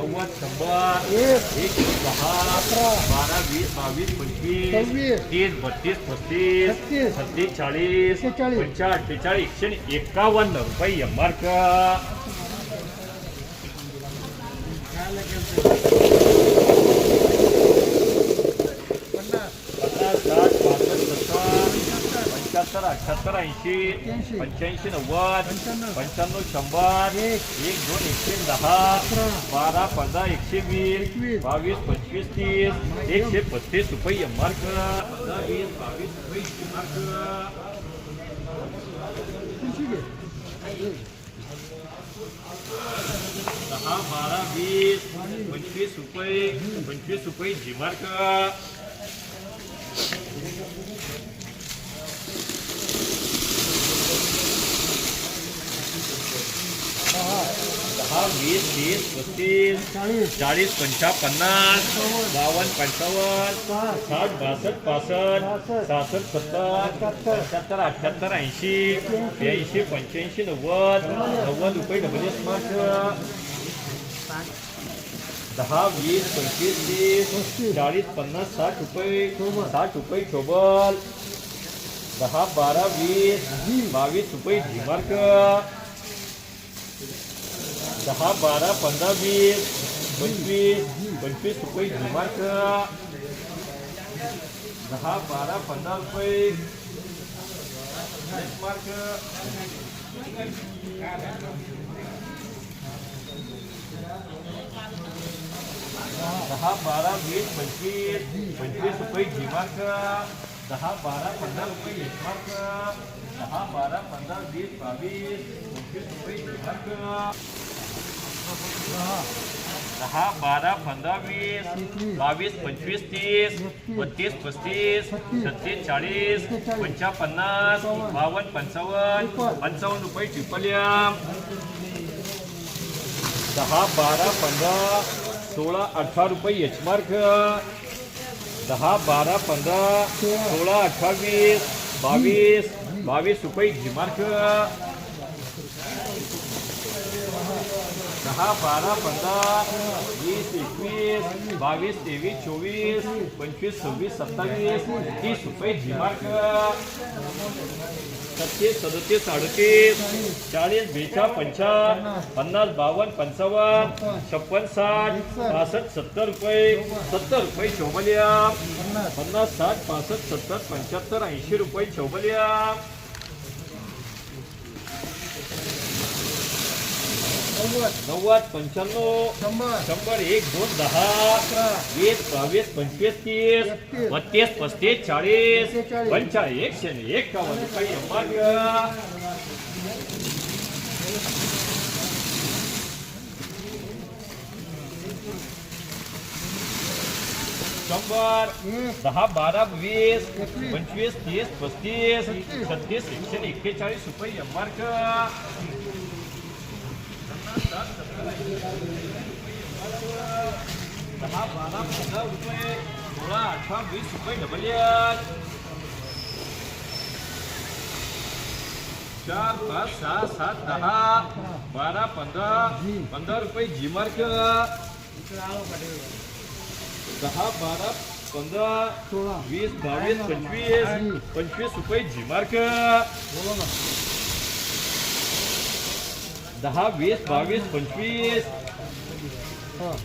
नव्वद शंभर एक दहा बारा वीस बावीस पंचवीस. तीस बत्तीस पस्तीस छत्तीस. चाळीस. पंचा अठ्ठेचाळीस एकशे एकावन्न रुपये मार्क पन्नास ऐंशी पंच्याऐंशी नव्वद पंच्याण्णव. पंच्याण्णव शंभर एक. दोन एकशे दहा बारा पंधरा एकशे वीस बावीस पंचवीस तीस एकशे पस्तीस रुपये मार्क पंधरा वीस बावीस रुपये मार्क तीनशे दहा बारा वीस पंचवीस रुपये पंचवीस रुपये वीस तीस पस्तीस चाळीस चाळीस पंचा पन्नास बावन्न पंचावन्न साठ बासष्ट पासष्ट सहासष्ट सत्तर पंच्याहत्तर अठ्याहत्तर ऐंशी ब्याऐंशी पंच्याऐंशी नव्वद नव्वद रुपये डबल एस मार्क. दहा वीस पंचवीस तीस चाळीस पन्नास साठ रुपये साठ रुपये चोबल दहा बारा वीस बावीस रुपये झिमार्क दहा बारा पंधरा वीस पंचवीस पंचवीस रुपये जमा करा दहा बारा पंधरा रुपये मार्क दहा बारा वीस पंचवीस पंचवीस रुपये जमा करा दहा बारा पंधरा रुपये जमा करा दहा बारा पंधरा वीस बावीस पंचवीस रुपये जमा करा दहा बारा पंधरा वीस बावीस पंचवीस तीस बत्तीस पस्तीस छत्तीस. चाळीस पंचापन्नास बावन्न पंचावन्न पंचावन्न रुपये ट्रिपलियम दहा बारा पंधरा सोळा अठरा रुपये एच मार्क दहा बारा पंधरा सोळा अठ्ठावीस बावीस बावीस रुपये जी दहा बारा पंधरा वीस एकवीस बावीस तेवीस चोवीस पंचवीस सव्वीस सत्तावीस तीस रुपये जी सत्तीस सदतीस अडतीस चाळीस बेचा पंचा पन्नास बावन्न पंचावन्न छप्पन साठ पासष्ट सत्तर रुपये सत्तर रुपये चौबलिया. पन्नास पन्नास साठ पासष्ट सत्तर पंच्याहत्तर ऐंशी रुपये चौबलिया. नव्वद. पंच्याण्णव. शंभर. शंभर एक दोन दहा. वीस बावीस पंचवीस. तीस बत्तीस पस्तीस चाळीस पंचाळीस एकशे एकावन्न रुपये मार्ग शंभर एक. दहा बारा वीस. पंचवीस तीस पस्तीस. छत्तीस. एकशे एक्केचाळीस रुपये मार्क दहा बारा पंधरा रुपये सोळा अठरा वीस रुपये डबल एक चार पाच सहा सात दहा बारा पंधरा पंधरा रुपये जी मार्क दहा बारा पंधरा सोळा वीस बावीस पंचवीस पंचवीस रुपये जी मार्क बोला ना दहा वीस बावीस पंचवीस हा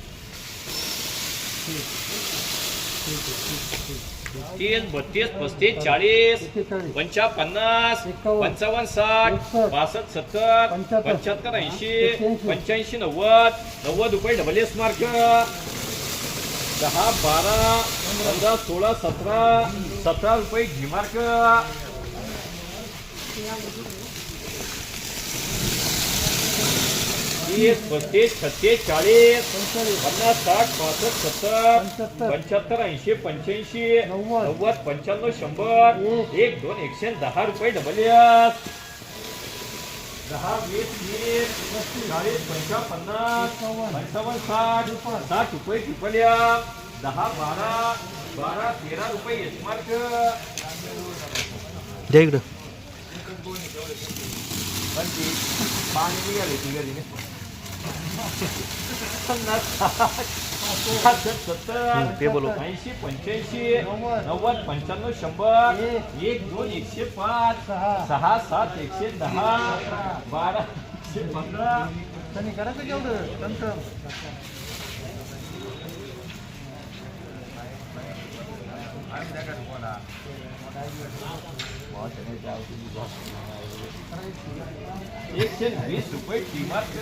तीस बत्तीस पस्तीस चाळीस पंचा पन्नास पंचावन्न साठ बासष्ट सत्तर पंच्याहत्तर. ऐंशी पंच्याऐंशी नव्वद नव्वद रुपये डबल एस मार्क दहा बारा पंधरा सोळा सतरा सतरा रुपये घी मार्क तीस पस्तीस छत्तीस चाळीस पन्नास साठ पासष्ट सत्तर पंच्याहत्तर. ऐंशी पंच्याऐंशी नव्वद. नव्वद पंच्याण्णव शंभर. एक. दोन एकशे दहा रुपये डबल यस. दहा वीस वीस चाळीस पंचावन्न पन्नास. पंचावन्न. साठ साठ रुपये ट्रिपल दहा बारा बारा तेरा रुपये एस मार्क. द्या इकडं. पंचवीस. पाणी निघाले तिघालीने पन्नास बोलव. ऐंशी पंच्याऐंशी नव्वद. नव्वद पंच्याण्णव शंभर एक. दोन एकशे पाच सहा सहा सात एकशे दहा बारा एकशे पंधरा त्यांनी करायचं केवढं टमटम एकशे वीस रुपये किंमत